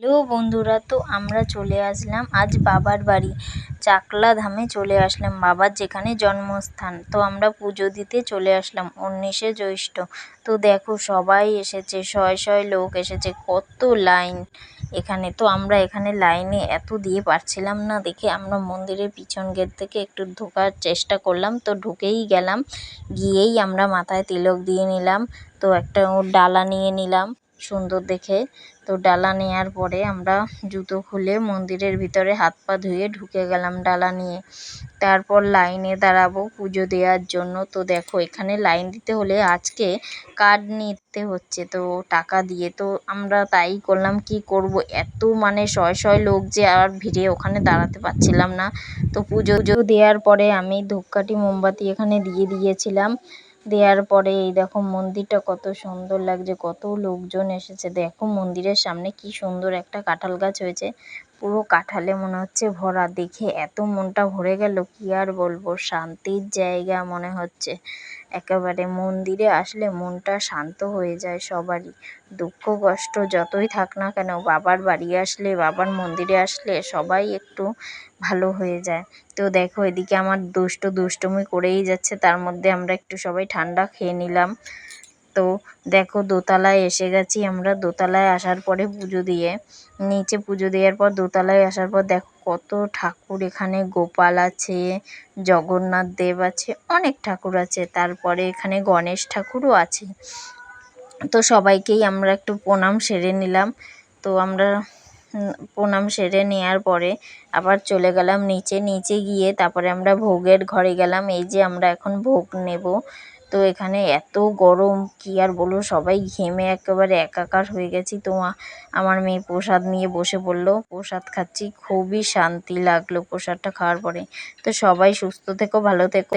Hello বন্ধুরা, তো আমরা চলে আসলাম আজ বাবার বাড়ি চাকলা ধামে চলে আসলাম বাবার যেখানে জন্মস্থান। তো আমরা পুজো দিতে চলে আসলাম উনিশে জ্যৈষ্ঠ। তো দেখো সবাই এসেছে, শয়ে শয়ে লোক এসেছে, কত লাইন। এখানে তো আমরা এখানে লাইনে এত দিয়ে পারছিলাম না, দেখে আমরা মন্দিরের পিছন গেট থেকে একটু ঢোকার চেষ্টা করলাম। তো ঢুকেই গেলাম, গিয়েই আমরা মাথায় তিলক দিয়ে নিলাম, তো একটা ডালা নিয়ে নিলাম। সুন্দর দেখে। তো ডালা নেওয়ার পরে আমরা জুতো খুলে মন্দিরের ভিতরে হাত পা ধুয়ে ঢুকে গেলাম ডালা নিয়ে। তারপর লাইনে দাঁড়াবো পুজো দেওয়ার জন্য। তো দেখো, এখানে লাইন দিতে হলে আজকে কার্ড নিতে হচ্ছে। তো টাকা দিয়ে তো আমরা তাই করলাম, কি করব? এত মানে শয় শয় লোক যে আর ভিড়ে ওখানে দাঁড়াতে পারছিলাম না। তো পুজো দেওয়ার পরে আমি ধূপকাঠি, মোমবাতি এখানে দিয়ে দিয়েছিলাম। দেওয়ার পরে, এই দেখো মন্দিরটা কত সুন্দর লাগছে, কত লোকজন এসেছে। দেখো মন্দিরের সামনে কি সুন্দর একটা কাঁঠাল গাছ হয়েছে। পুরো কাঁঠালে মনে হচ্ছে ভরা। দেখে এত মনটা ভরে গেল, কি আর বলব? শান্তির জায়গা মনে হচ্ছে। একেবারে মন্দিরে আসলে মনটা শান্ত হয়ে যায় সবারই। দুঃখ, কষ্ট যতই থাক না কেন, বাবার বাড়ি আসলে, বাবার মন্দিরে আসলে সবাই একটু ভালো হয়ে যায়। তো দেখো, এদিকে আমার দুষ্ট দুষ্টুমি করেই যাচ্ছে। তার মধ্যে আমরা একটু সবাই ঠান্ডা খেয়ে নিলাম। তো দেখো দোতলায় এসে গেছি আমরা। দোতলায় আসার পরে পুজো দিয়ে, নিচে পুজো দেওয়ার পর দোতলায় আসার পর দেখো কত ঠাকুর এখানে, গোপাল আছে, জগন্নাথ দেব আছে, অনেক ঠাকুর আছে। তারপরে এখানে গণেশ ঠাকুরও আছে। তো সবাইকেই আমরা একটু প্রণাম সেরে নিলাম। তো আমরা প্রণাম সেরে নেওয়ার পরে আবার চলে গেলাম নিচে। নিচে গিয়ে তারপরে আমরা ভোগের ঘরে গেলাম। এই যে আমরা এখন ভোগ নেব। তো এখানে এত গরম, কি আর বলব? সবাই ঘেমে একেবারে একাকার হয়ে গেছি। তো আমার মেয়ে প্রসাদ নিয়ে বসে পড়ল প্রসাদ খাচ্ছি, খুবই শান্তি লাগল প্রসাদটা খাওয়ার পরে। তো সবাই সুস্থ থেকো, ভালো থেকো।